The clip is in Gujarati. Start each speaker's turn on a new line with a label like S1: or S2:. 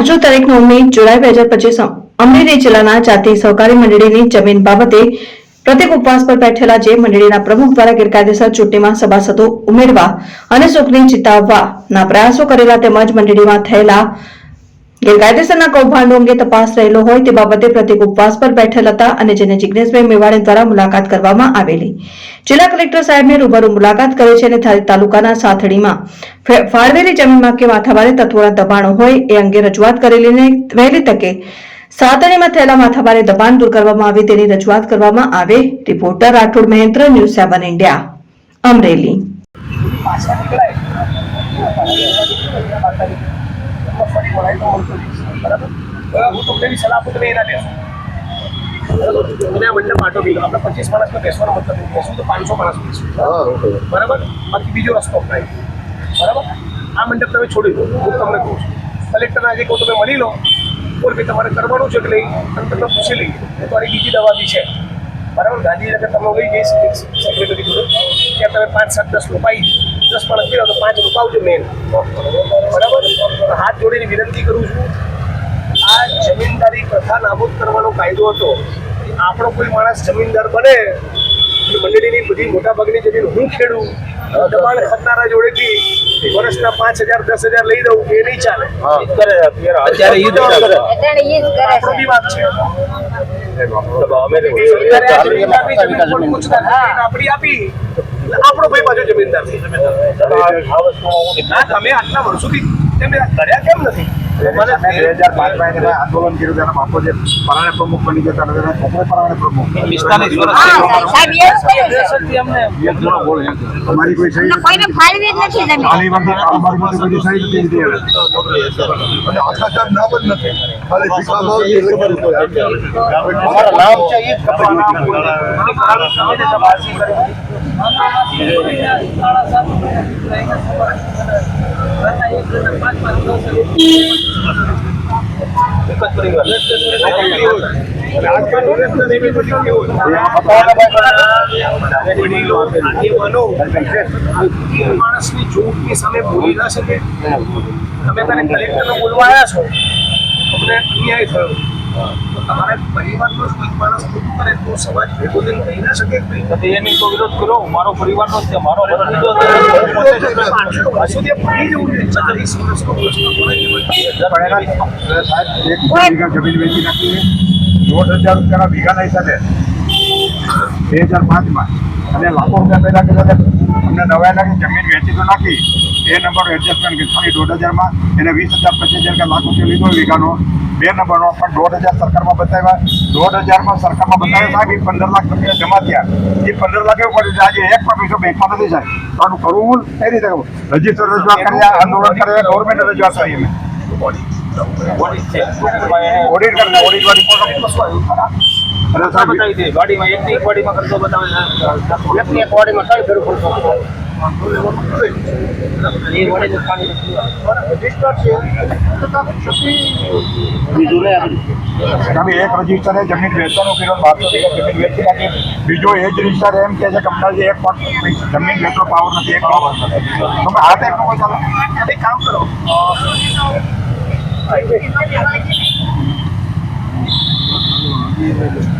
S1: આજનો તારીખ નવમી જુલાઈ બે હજાર પચીસ અમરેલી જિલ્લાના જાતિ સહકારી મંડળીની જમીન બાબતે પ્રત્યેક ઉપવાસ પર બેઠેલા જે મંડળીના પ્રમુખ દ્વારા ગેરકાયદેસર ચૂંટણીમાં સભાસદો ઉમેરવા અને સુખની ચિતાવવાના પ્રયાસો કરેલા તેમજ મંડળીમાં થયેલા ગેરકાયદેસરના કૌભાંડો અંગે તપાસ રહેલો હોય તે બાબતે પ્રતિક ઉપવાસ પર બેઠેલ હતા અને જેને જિજ્ઞેશભાઈ મેવાડે દ્વારા મુલાકાત કરવામાં આવેલી. જિલ્લા કલેક્ટર સાહેબને રૂબરૂ મુલાકાત કરે છે અને તાલુકાના સાથડીમાં ફાળવેલી જમીનમાં કે માથાભારે તત્વોના દબાણો હોય એ અંગે રજૂઆત કરેલીને વહેલી તકે સાતણીમાં થયેલા માથાભારે દબાણ દૂર કરવામાં આવે તેની રજૂઆત કરવામાં આવે. Reporter Rathod Mahendra, news seven India, Amreli.
S2: જઈશ બરાબર હું તમને એવી સલાહ આપું તમે એના બેસો અને આ મંડપ આટો બી આપણે પચીસ માણસમાં બેસવાનો મતલબ. બેસવું તો પાંચસો માણસ બેસવું બરાબર બાકી બીજો રસ્તો અપનાવી બરાબર આ મંડપ તમે છોડી દો હું તમને કહું છું કલેક્ટરને આજે કહું તમે મળી લો બોલ ભાઈ તમારે કરવાનું છે કે નહીં અને તમને પૂછી લઈએ તો તમારી બીજી દવા બી છે બરાબર ગાંધીનગર તમે લઈ જઈશ સેક્રેટરી જોડે ત્યાં તમે પાંચ સાત દસ લોકો આવી દસ માણસ પીડો તો પાંચ લોકો આવજો મેન બરાબર? હાથ જોડીને વિનંતી કરું છું આ જમીનદારી પ્રથા નાબૂદ કરવાનો કાયદો હતો આપણો કોઈ માણસ જમીનદાર બને મંડળીની બધી મોટાભાગની જમીન હું ખેડું દબાણ ખતનારા જોડેથી વર્ષના પાંચ હજાર દસ હજાર લઈ દઉં એ નહીં ચાલે.
S3: અત્યારે
S4: કરે
S2: આપણો વાત છે. આપી. આપણી આપણો ભાઈ પાછો જમીનદાર. ના તમે આટલા વર્ષોથી તમે કર્યા કેમ નથી?
S5: આંદોલન કર્યું તેના બાપો જે પરાણે પ્રમુખ બની ગયા હતા છોકરો પરાણે પ્રમુખ.
S4: છે.
S5: તમારી કોઈ સહી
S4: નથી.
S5: કોઈ સહી નથી
S2: માણસની જોગની સામે બોલી ના શકે તમે તને કલેક્ટરને બોલવા આવ્યા છો. તમને અન્યાય થયો તો પરિવારનો જ કોઈ માણસ ખોટું કરે તો સમાજ ભેગો થઈને કહી ના શકે? ભાઈ,
S3: એની તો વિરોધ કરો મારો પરિવારનો જ મારો.
S2: ચાલીસ વર્ષનો પ્રશ્ન
S5: સાહેબ એક વીઘા જમીન વેચી નાખી દોઢ હજાર રૂપિયાના વીઘાના હિસાબે બે હજાર પાંચમાં. અને લાખો રૂપિયા પેદા કર્યા હતા અમને નવા લાગી જમીન વેચી તો નાખી. એ નંબર એડજસ્ટમેન્ટ કરી ખાલી દોઢ હજારમાં. એને વીસ હજાર પચીસ હજાર કે લાખ રૂપિયા લીધો વીઘાનો. બે નંબરનો પણ દોઢ હજાર સરકારમાં બતાવ્યા. દોઢ હજારમાં સરકારમાં બતાવ્યા સાહેબ, એ પંદર લાખ રૂપિયા જમા થયા. એ પંદર લાખ એવું પડ્યું આજે એક પણ પૈસો બેંકમાં નથી સાહેબ. તો કરવું એ રીતે રજિસ્ટર રજૂઆત કર્યા આંદોલન કર્યા ગવર્મેન્ટ રજૂઆત કરી અમે ઓડિટ કરી ઓડિટ વાળી રિપોર્ટ બતાવી દે
S3: ગાડીમાં એક એક ગાડીમાં કરતો બતાવે
S2: એકની એક વાડીમાં કઈ ફેર થતો?
S3: એ ગાડી પાણી
S2: રજિસ્ટર છે તો તમે છત્રી
S5: તમે એક રજીસ્ટરે જમીન વેચવાનું કર્યું બારસો વીઘા જમીન વેચી બીજો એ જ રજિસ્ટર એમ કે છે કે અમને એક પણ જમીન વેચવાનો પાવર નથી, એક પાવર તમે ચાલે?
S2: એક કામ કરો. Aïe, aïe, aïe.